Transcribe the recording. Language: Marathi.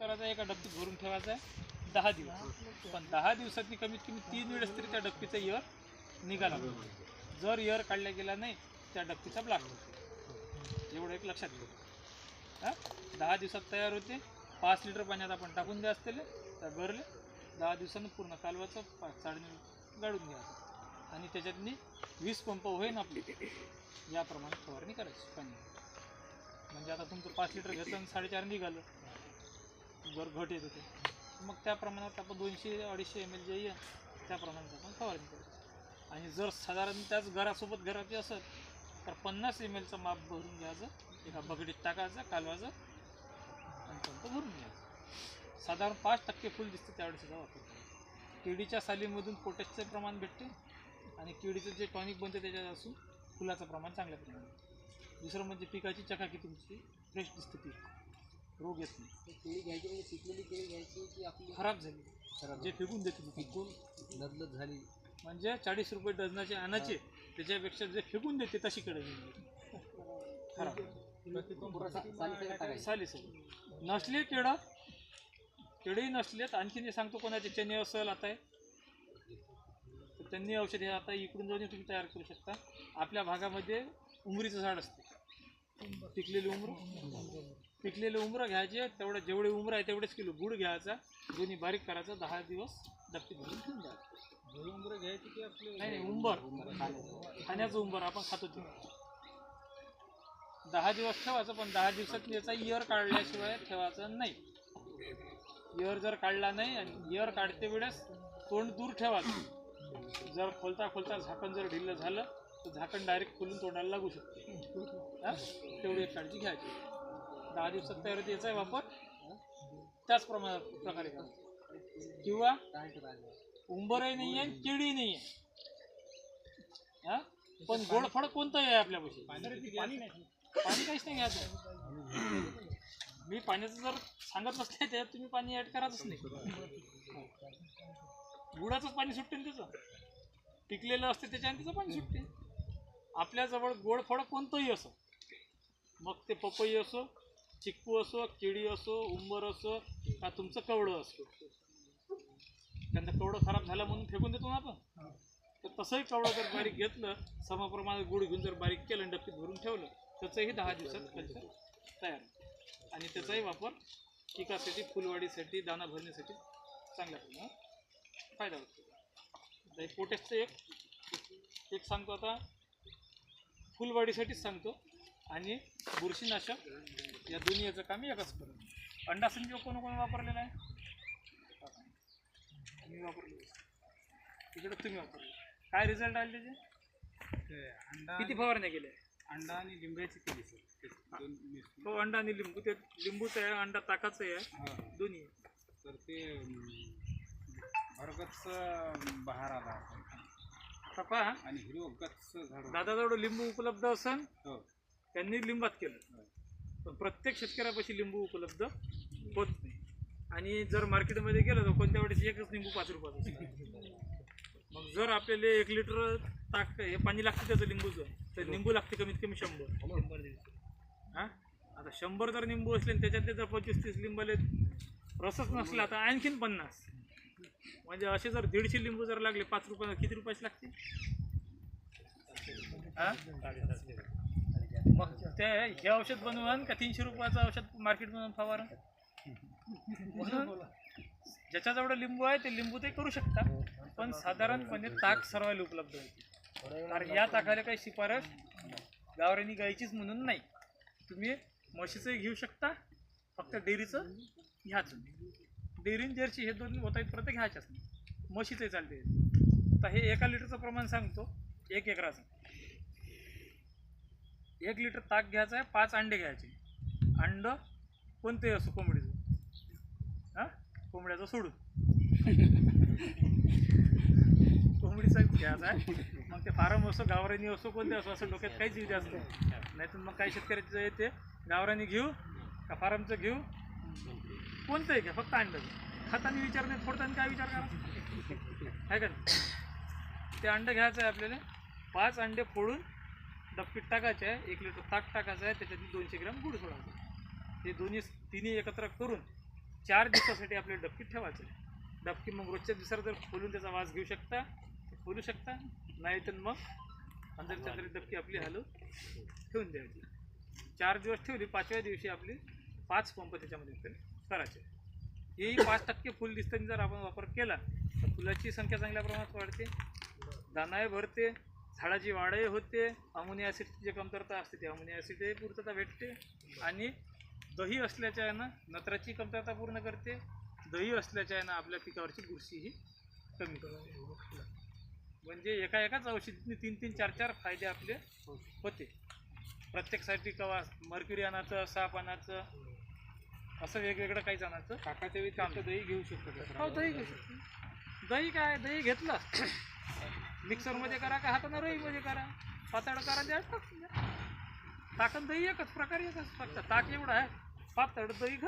करायचा एका डब्बीत भरून ठेवायचा आहे. दहा दिवस. पण दहा दिवसातनी कमीत कमी तीन वेळेस तरी त्या डब्बीचा इयर निघाला जर इयर काढला गेला नाही त्या डब्बीचा ब्लाक होतो. एवढं एक लक्षात घ्या हां? दहा दिवसात तयार होते. पाच लिटर पाण्यात आपण टाकून द्या असलेले त्या गरले दहा दिवसानं पूर्ण कालवाचं पाच चाळणी गाडून घ्यायचं आणि त्याच्यातनी वीस पंप होईन आपली. याप्रमाणे फवारणी करायची. पाणी म्हणजे आता तुमचं पाच लिटर घेतलं आणि साडेचार निघालं. जर घट येत होते. मग त्या प्रमाणात आपण दोनशे अडीचशे एम एल जे येईल त्या प्रमाणात आपण फवारणी करायची आणि जर साधारण त्याच घरासोबत घराची असेल तर पन्नास एम एलचं माप भरून घ्यायचं एका बगडीत टाकायचं कालवायचं आणि पंप भरून घ्यायचं. साधारण पाच टक्के फुल दिसते सुद्धा वापर करायचा केळीच्या सालीमधून पोटॅशचं प्रमाण भेटते आणि केळीचं जे टॉनिक बनते त्याच्यात असून फुलाचं प्रमाण चांगल्या प्रमाणात. दुसरं म्हणजे पिकाची चकाकी तुमची फ्रेश दिसते पीक रोग येत नाही. केळी घ्यायची म्हणजे पिकलेली केळी घ्यायची की आपली खराब झाली. खराब जे फेकून देते. पिकून लदलद झाली. म्हणजे चाळीस रुपये डझनाचे आणायचे त्याच्यापेक्षा जे फेकून देते तशी कडे खराब. सगळं चालेल सर नसले केळं केळंही नसलेत आणखीन सांगतो कोणाचे चणे असेल आता तर त्यांनी औषध हे आता इकडून जाऊन तुम्ही तयार करू शकता. आपल्या भागामध्ये उमरीचं झाड असते. पिकलेले उमरं. पिकलेले उमरं घ्यायचे तेवढे जेवढे उमरं आहे तेवढेच किलो गुड घ्यायचा. दोन्ही बारीक करायचा दहा दिवस डबकी भरून ठेवून द्यायचं. उंबरं घ्यायची की आपली नाही नाही उंबर. खाण्याचं उंबर आपण खातो ते. दहा दिवस ठेवायचं पण दहा दिवसात याचा इयर काढल्याशिवाय ठेवायचं नाही. इयर जर काढला नाही आणि इयर काढते वेळेस तोंड दूर ठेवायचं. जर खोलता खोलता झाकण जर ढिल्लं झालं तर झाकण डायरेक्ट खोलून तोंडाला लागू शकते? तेवढी एक काळजी घ्यायची. दहा दिवसात तयार होते याचा वापर. त्याच प्रमाणात प्रकारे करतो. किंवा उंबरही नाही आहे केळी नाही आहे हा? पण गोडफळ कोणतंही आहे आपल्यापाशी? पाणी पाणी काहीच नाही घ्यायचं. मी पाण्याचं जर सांगत नसले त्याच्यात तुम्ही पाणी ऍड करायचंच नाही. गुळाचंच पाणी सुटते ना त्याचं. पिकलेलं असते त्याच्याने त्याचं पाणी सुटते. आपल्याजवळ गोड फळ कोणतंही असो. मग ते पपई असो चिक्कू असो केळी असो उंबर असो का तुमचं कवडं असो? त्यांना कवडं खराब झालं म्हणून फेकून देतो ना आपण. तर तसंही कवडं जर बारीक घेतलं समप्रमाणात गुळ घेऊन जर बारीक केलं डबकीत भरून ठेवलं त्याचंही दहा दिवसात कल्चर तयार आणि त्याचाही वापर पिकासाठी फुलवाढीसाठी दाना भरण्यासाठी चांगल्या प्रमाणात फायदा होतो. पोटॅशचं एक एक सांगतो आता. फुलवाढीसाठीच सांगतो. आणि बुरशीनाशक या दोन्ही याचं काम एकच करतो अंडा संजीव कोण कोण वापरलेला आहे? मी वापरले तिकडे तुम्ही वापरले काय रिझल्ट आले त्याचे? अंडा किती फवारण्या केल्या? अंडा आणि लिंबाची केली सर. हो अंडा आणि लिंबू. ते लिंबूचं आहे अंडा ताकाचं आहे. हा. दोन्ही. तर ते भरगतच बहार आला आता पहा. आणि हिरव गच्च झाड. दादाजवळ लिंबू उपलब्ध असन? हो. त्यांनी लिंबात केलं. पण प्रत्येक शेतकऱ्यापाशी लिंबू उपलब्ध होत नाही. आणि जर मार्केटमध्ये गेलं तर कोणत्या वेळेस एकच लिंबू पाच रुपयाचं मग जर आपल्याला एक लिटर ताक हे पाणी लागतं त्याचं लिंबूचं तर लिंबू लागते कमीत कमी शंभर. हां? आता शंभर जर लिंबू असले आणि त्याच्यातले जर पंचवीस तीस लिंबाले रसच नसला तर आणखीन पन्नास. म्हणजे असे जर दीडशे लिंबू जर लागले पाच रुपये किती रुपयाचे लागते हां? मग ते हे औषध बनवून का तीनशे रुपयाचं औषध मार्केट बनवून फवारण म्हणून ज्याच्याजवळ लिंबू आहे ते लिंबू ते करू शकता. पण साधारणपणे ताक सर्वायला उपलब्ध होईल. कारण या ताकाला काही शिफारस गावरानी गायचीच म्हणून नाही. तुम्ही म्हशीचंही घेऊ शकता फक्त डेअरीचं घ्यायचं. डेअरीन जर्सी हे दोन आहेत परत घ्यायच्याच नाही. म्हशीचंही चालते तर हे एका लिटरचं प्रमाण सांगतो एक एकराचं. एक लिटर ताक घ्यायचं आहे पाच अंडे घ्यायचे. अंड कोणते असो कोंबडीचं? हां? कोंबड्याचं सोडून. कोंबडीचं घ्यायचा आहे. मग ते फार्म असो गावरानी असो कोणते असो असं डोक्यात काहीच विधी असतो नाही. तर मग काही शेतकऱ्याचं येते गावरानी घेऊ का फारमचं घेऊ? कोणतंही घ्या फक्त अंड घ्या. खाताना विचार नाही फोडताना काय विचार करा? आहे का नाही? ते अंडं घ्यायचं आहे आपल्याला. पाच अंडे फोडून डबकीत टाकायचं आहे एक लिटर ताक टाकायचं आहे त्याच्यात दोनशे ग्रॅम गुड सोडायचं. हे दोन्ही तिन्ही एकत्र करून चार दिवसासाठी आपले डबकीत ठेवायचं. आहे डबकी मग रोजच्या दिवसाला जर खोलून त्याचा वास घेऊ शकता तर खोलू शकता. नाही तर मग अंदरच्या तरी डबकी आपली हलवून ठेवून द्यायची. चार दिवस ठेवली पाचव्या दिवशी आपली पाच पंप त्याच्यामध्ये करायचे. हेही पाच टक्के फुल दिसताना जर आपण वापर केला तर फुलाची संख्या चांगल्या प्रमाणात वाढते दानाही भरते झाडाची वाढही होते अमोनिया ॲसिडची जी कमतरता असते ते अमोनिया ॲसिडही पूर्तता भेटते आणि दही असल्याच्या यानं नत्राची कमतरता पूर्ण करते. दही असल्याच्या यानं आपल्या पिकावरची बुरशीही कमी करते. म्हणजे एका एकाच औषधीने तीन तीन चार चार फायदे आपले होते. प्रत्येकसाठी कवा मर्क्युरी आणायचं साप आणायचं असं वेगवेगळं काहीच आणायचं काकाच्या वेळी दही घेऊ शकतो? हो दही घेऊ शकतो. दही काय दही घेतलं. मिक्सरमध्ये करा का हातानं रईमध्ये करा? पातळ करा द्या टाकून द्या ताकद दही एकच प्रकार एकच फक्त ताक एवढा आहे. पातळ दही